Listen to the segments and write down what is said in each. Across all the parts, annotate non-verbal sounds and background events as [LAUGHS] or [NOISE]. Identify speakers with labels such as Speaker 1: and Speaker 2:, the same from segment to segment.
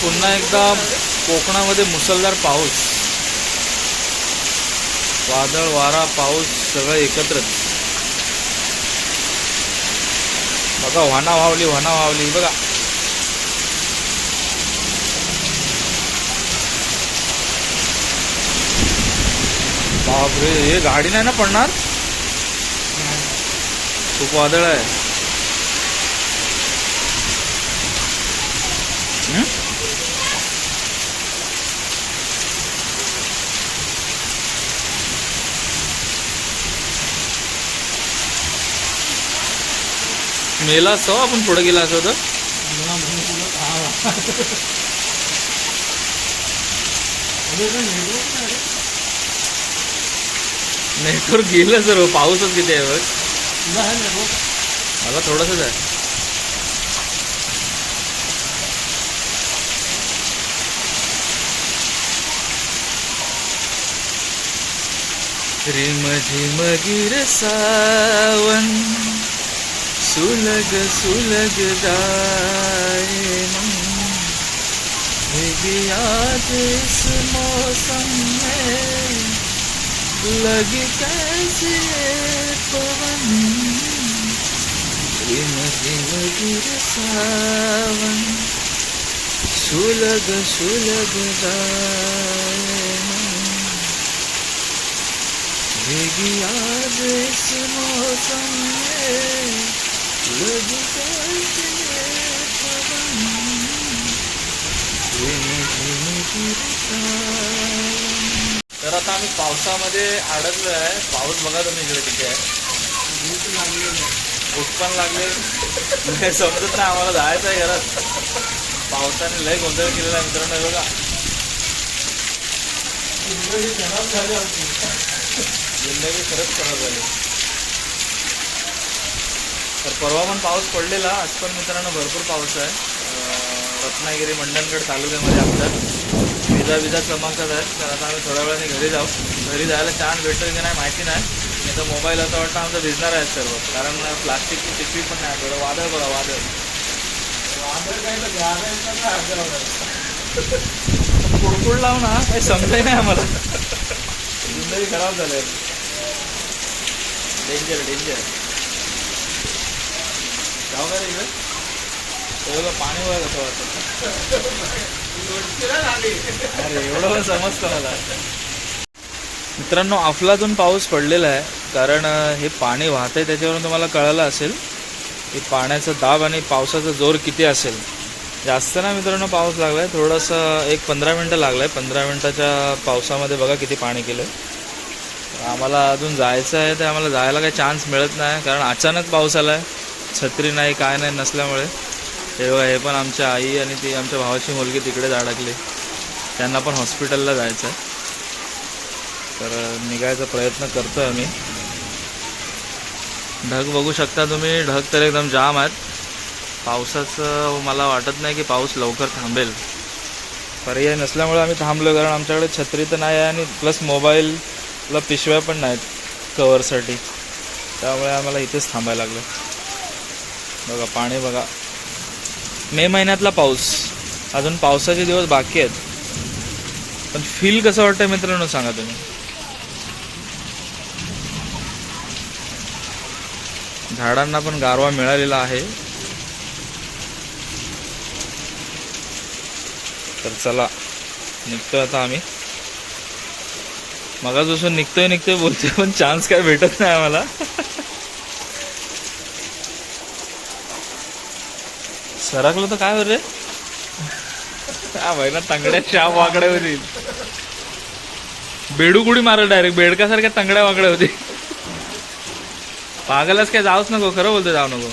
Speaker 1: पुन्हा एकदा कोकणामध्ये मुसळधार पाऊस. वादळ वारा पाऊस सगळं एकत्रच बघा व्हाना व्हावली व्हाना व्हावली बघा. बापरे हे गाडी नाही ना पडणार? खूप वादळ आहे. मेला असतो आपण पुढे गेला असतो तर नेटवर्क गेलं सर पाऊसच किती आहे बघ. मला थोडंसंच आहे. श्रीमझी मगीर सावन. सुलग सुलग जाए मन। भीगी आज इस मौसम में लगी कैसे पवन। रिम झिम गिर सावन। सुलग सुलग जाए मन। भीगी आज इस मौसम में तर आता आम्ही पावसामध्ये अडकलो आहे. पाऊस बघा तुम्ही इकडे किती आहे. भूक पण लागले. समजत नाही आम्हाला जायचं आहे घरात. पावसाने लय गोंधळ केलेला आहे मित्रांनो झाली आमची. जिंदगी खरंच खराब झाली. तर परवा पण पाऊस पडलेला आज पण मित्रांनो भरपूर पाऊस आहे. रत्नागिरी मंडणगड तालुक्यामध्ये आमच्या. विजा विजा चमकतात आहेत. तर आता आम्ही थोड्या वेळाने घरी जाऊ. घरी जायला छान भेटतो की नाही माहिती नाही. नाही तर मोबाईल असं वाटतं आमचा भिजणार आहे सर्व. कारण प्लास्टिकची पिशवी पण नाही थोडं वादळ बघा वादळ. कुडकुड लावू ना काही समजाय नाही आम्हाला. जिंदगी खराब झाली. डेंजर डेंजर जाऊ का रे इकडे पाणी वगैरे कसं वाटतं? अरे एवढं पण समजतं मला. मित्रांनो अफलातून पाऊस पडलेला आहे. कारण हे पाणी वाहतंय त्याच्यावरून तुम्हाला कळलं असेल. की पाण्याचा दाब आणि पावसाचा जोर किती असेल. जास्त ना मित्रांनो पाऊस लागला आहे थोडंसं एक पंधरा मिनटं लागलं आहे पंधरा मिनटाच्या पावसामध्ये बघा किती पाणी केलं आम्हाला अजून जायचं आहे तर आम्हाला जायला काही चान्स मिळत नाही. कारण अचानक पाऊस आला आहे छत्री नाही काय नाही नसल्यामुळे. हे बघा हे पण आमच्या आई आणि ती आमच्या भावाची मुलगी तिकडेच अडकली. त्यांना पण हॉस्पिटलला जायचं आहे तर निघायचा प्रयत्न करतो आहे आम्ही. ढग बघू शकता तुम्ही. ढग तर एकदम जाम आहेत. पावसाचं मला वाटत नाही की पाऊस लवकर थांबेल. पर्याय नसल्यामुळे आम्ही थांबलो कारण आमच्याकडे छत्री तर नाही आहे आणि प्लस मोबाईलला पिशव्या पण नाहीत कवरसाठी त्यामुळे आम्हाला इथेच थांबायला लागलं. बघा पाणी बघा. मे महिन्यातला पाऊस. अजून पावसाचे दिवस बाकी आहेत. पण फील कसं वाटतंय मित्रांनो सांगा तुम्ही. झाडांना पण गारवा मिळालेला आहे. तर चला निघतोय आता आम्ही. मगापासून निघतोय निघतोय बोलतोय पण चान्स काय भेटत नाही आम्हाला. [LAUGHS] सरकलं तर काय रे? हा ना तंगड्या शाप वाकड्या होतील. बेडू कुडी मारल डायरेक्ट बेडकासारख्या तंगड्या वाकड्या होती पागलच काय जाऊच नको खरं बोलतो जाऊ नको.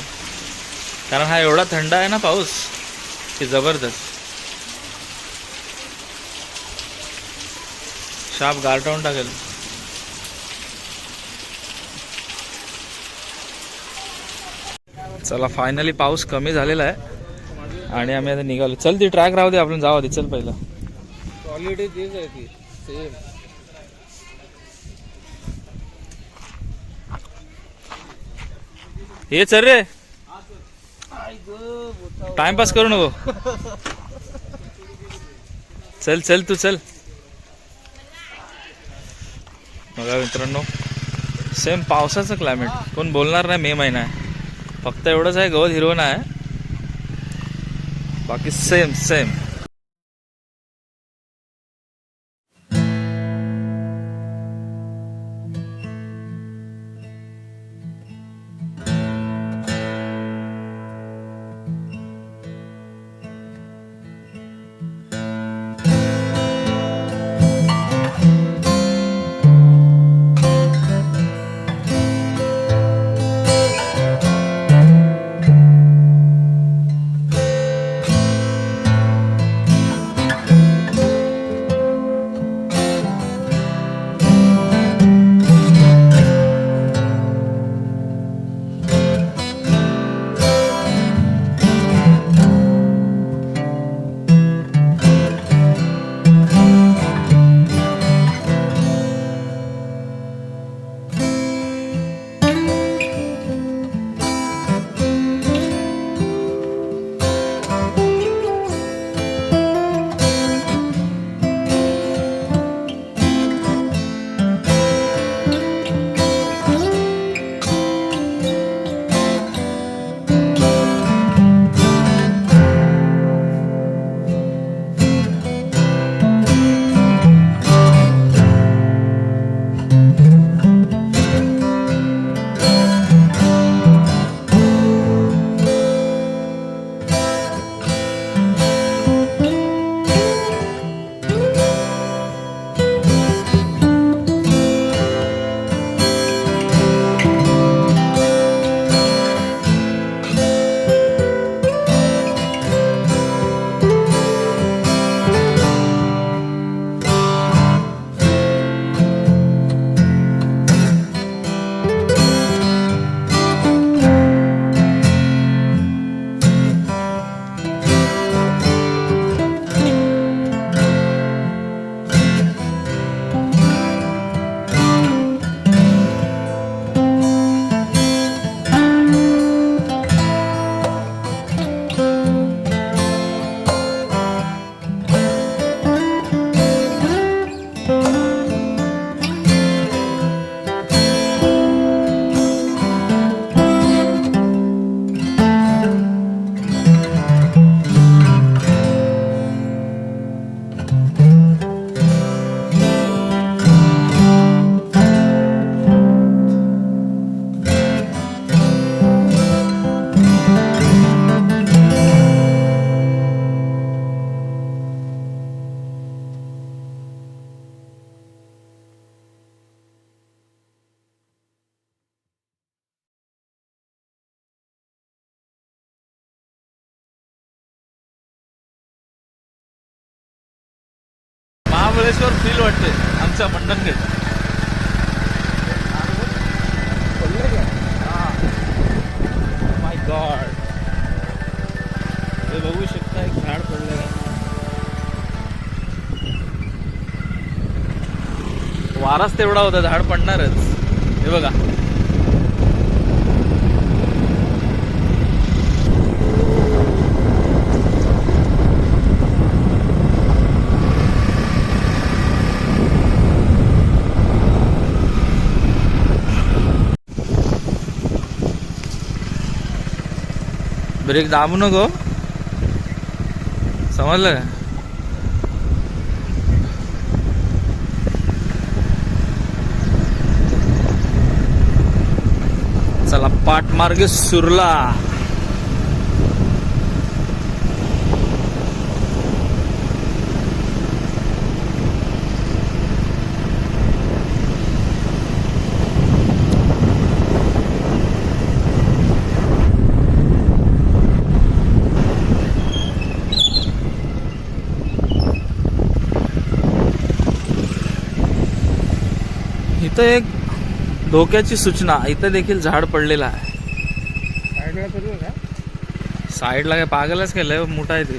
Speaker 1: कारण हा एवढा थंड आहे ना पाऊस की जबरदस्त. शाप गारटावून टाकेल. चला फायनली पाऊस कमी झालेला आहे. आणि आम्ही आता निघालो. चल ती ट्रॅक राहू दे आपण जाऊ आधी. चल पहिलं.
Speaker 2: क्वालिटी तीच आहे ती. सेम
Speaker 1: ये चल रे. टाइमपास करू नको. चल चल तू चल. बघा मित्रांनो सेम पावसाचं क्लायमेट कोण बोलणार नाही मे महिना आहे. फक्त एवढंच आहे गवत हिरवं नाही आहे. बाकी सेम सेम महाबळेश्वर फील वाटते आमच्या मंडणगड माय गॉड हे बघू शकता एक झाड पडलेलं आहे. वाराच तेवढा होता झाड पडणारच. हे बघा. ब्रेक दाबू नको. समजलं का? चला पाठमार्गे सुरला. इथं एक धोक्याची सूचना. इथं देखील झाड पडलेलं आहे.
Speaker 2: साईडला
Speaker 1: काय पागलच केलंय मोठा आहे ते.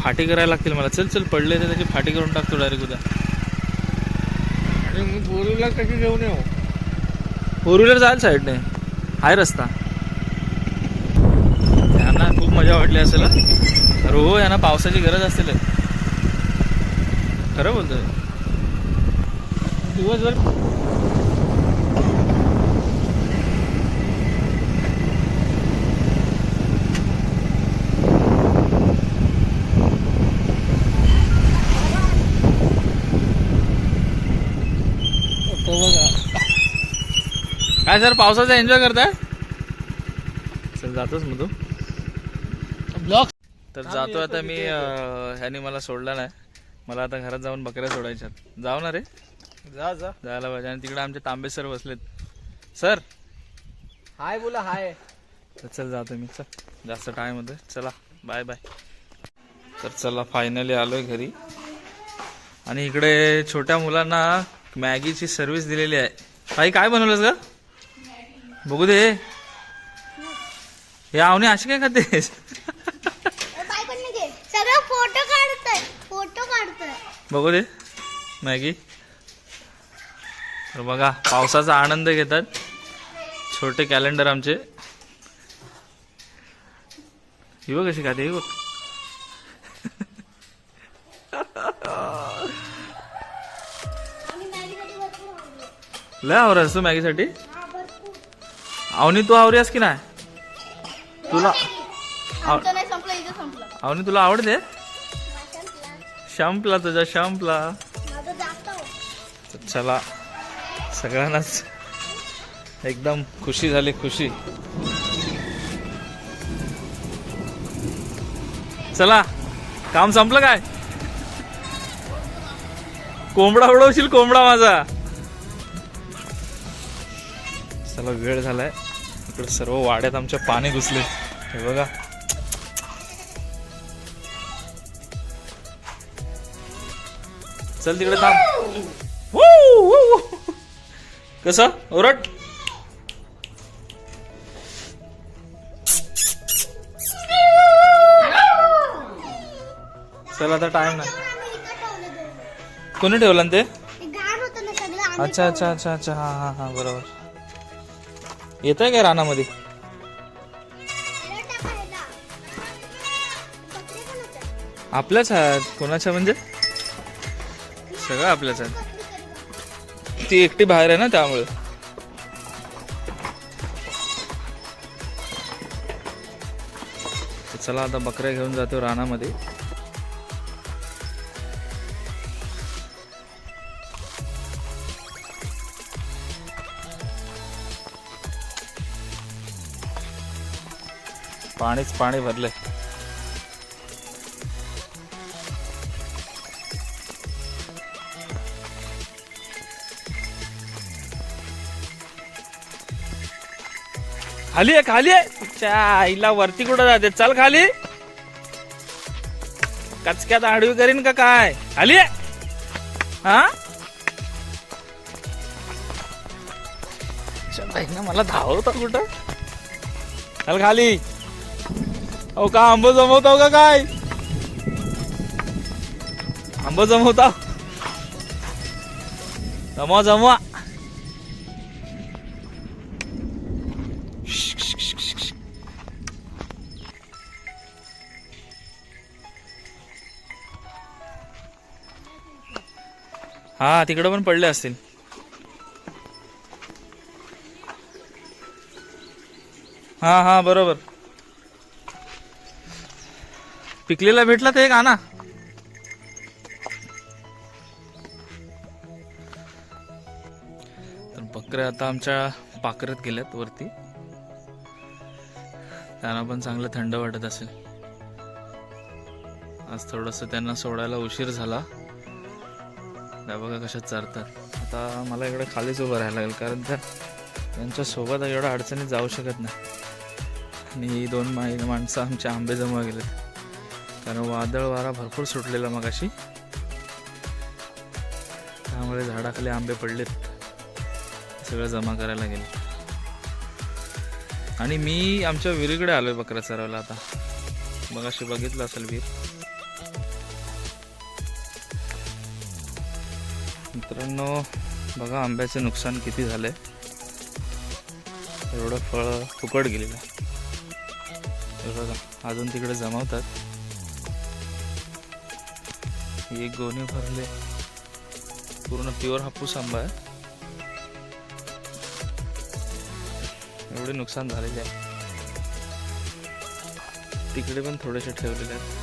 Speaker 1: फाटी करायला लागतील मला. चल चल पडले तर त्याची फाटी करून टाकतो डायरेक्ट उद्या.
Speaker 2: आणि मी बोलूला कशी घेऊन येऊ.
Speaker 1: फोर व्हीलर जाईल साईडने. आहे रस्ता. यांना खूप मजा वाटली असेल? अरे हो यांना पावसाची गरज असेल खरं बोलतोय.
Speaker 2: दिवसभर तो बघा
Speaker 1: काय सर पावसाचा एन्जॉय करताय? चल जातोच मग तू
Speaker 2: ब्लॉक
Speaker 1: तर जातो आता मी ह्याने मला सोडला नाही. मला आता घरात जाऊन बकऱ्या सोडायच्यात जाऊ ना रे.
Speaker 2: जा जा.
Speaker 1: जायला पाहिजे. आणि तिकडे आमचे तांबे सर बसलेत. सर.
Speaker 2: हाय बोला हाय.
Speaker 1: तर चल जातो मी. चल. जास्त टाइम होतोय. चला. बाय बाय तर चला फायनली आलोय घरी. आणि इकडे छोट्या मुलांना मॅगीची सर्व्हिस दिलेली आहे. काही काय बनवलंस ग? बघू दे हे आवनी अशी काय खातेस
Speaker 3: सगळं फोटो काढतोय. फोटो काढतोय.
Speaker 1: बघू दे मॅगी. तर बघा पावसाचा आनंद घेतात. छोटे कॅलेंडर आमचे. ही बघ कशी खाते ही बघ. लय आवरास तू मॅगीसाठी. आवनी तू आवरीस की नाही? तुला
Speaker 3: आमचं नाही संपलं इथं संपलं.
Speaker 1: आवनी तुला आवडते. शंपला तुझा शंपला. तर चला सगळ्यांनाच एकदम खुशी झाली खुशी. चला काम संपलं काय? कोंबडा उडवशील कोंबडा माझा. चला वेळ झालाय. इकडे सर्व वाड्यात आमच्या पाणी घुसले. हे बघा. चल तिकडे थांब. कसं? ओरड. चल आता टाइम नाही. कोणी ठेवलं ना ते? अच्छा अच्छा अच्छा अच्छा. हा हा हा. बरोबर. येत आहे काय रानामध्ये? आपल्याच आहात? कोणाच्या म्हणजे? सगळं आपल्याच आहात. ती एकटी बाहेर आहे ना त्यामुळे. चला आता बकऱ्या घेऊन जातो रानामध्ये. पाणीच पाणी भरलंय. खाली आहे खाली आहे. आईला वरती कुठं जाते? चल खाली. कचक्यात आडवी करीन का काय? खाली आहे. हा? च्या मला धावता कुठं? चल खाली. अहो का आंब जमवताव का काय? आंब जमवताव? जमवा जमवा हा तिकडं पण पडले असतील. हा हा बरोबर. पिकलेला भेटला ते एक आणा. तर बकऱ्या आता आमच्या पाकरत गेल्यात वरती. त्यांना पण चांगलं थंड वाटत असेल. आज थोडस त्यांना सोडायला उशीर झाला. त्या बघा कशा चरतात. आता मला इकडे खालीच उभं राहायला लागेल कारण त्या त्यांच्यासोबत एवढ्या अडचणीत जाऊ शकत नाही. आणि ही दोन माई माणसं आमच्या आंबे जमा गेलेत. कारण वादळ वारा भरपूर सुटलेला मगाशी. त्यामुळे झाडाखाली आंबे पडलेत. सगळं जमा करायला गेले. आणि मी आमच्या विहिरीकडे आलोय बकऱ्या चरायला आता. मगाशी बघितलं असेल विहीर. मित्रांनो बघा आंब्याचे नुकसान किती झालंय. एवढं फळ फुकट गेलेलं. बघा अजून तिकडे जमावतात. एक गोणी भरले. पूर्ण प्युअर हापूस आंबा आहे. एवढे नुकसान झालेले आहे. तिकडे पण थोडेसे ठेवलेले आहेत.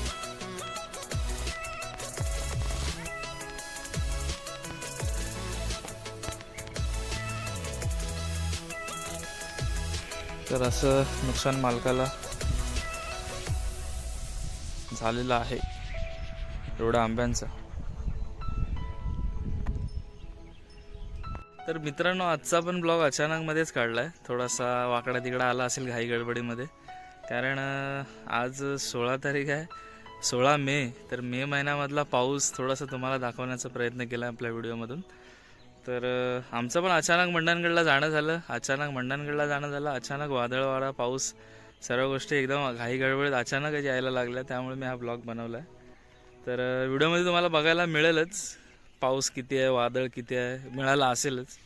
Speaker 1: तर असं नुकसान मालकाला झालेलं आहे. एवढ्या आंब्यांचं. तर मित्रांनो आजचा पण ब्लॉग अचानक मध्येच काढलाय. थोडासा वाकडा तिकडा आला असेल घाई गडबडीमध्ये. कारण आज सोळा तारीख आहे. सोळा मे. तर मे महिन्यामधला पाऊस थोडासा तुम्हाला दाखवण्याचा प्रयत्न केला आपल्या व्हिडिओमधून. तर आमचं पण अचानक मंडणगडला जाणं झालं. अचानक मंडणगडला जाणं झालं. अचानक वादळ वारा पाऊस सर्व गोष्टी एकदम घाई गडबडीत अचानकच यायला लागल्या. त्यामुळे मी हा ब्लॉग बनवला आहे तर व्हिडिओमध्ये तुम्हाला बघायला मिळेलच. पाऊस किती आहे वादळ किती आहे मिळाला असेलच.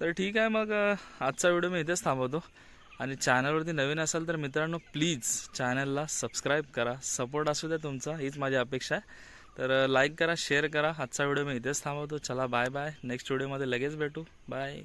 Speaker 1: तर ठीक आहे मग आजचा व्हिडिओ मी इथेच थांबवतो. आणि चॅनलवरती नवीन असाल तर मित्रांनो प्लीज चॅनलला सबस्क्राईब करा. सपोर्ट असू द्या तुमचा हीच माझी अपेक्षा आहे. तर लाईक करा शेअर करा. आजचा व्हिडिओ मी इथेच थांबवतो. चला बाय बाय. नेक्स्ट व्हिडिओमध्ये लगेच भेटू. बाय.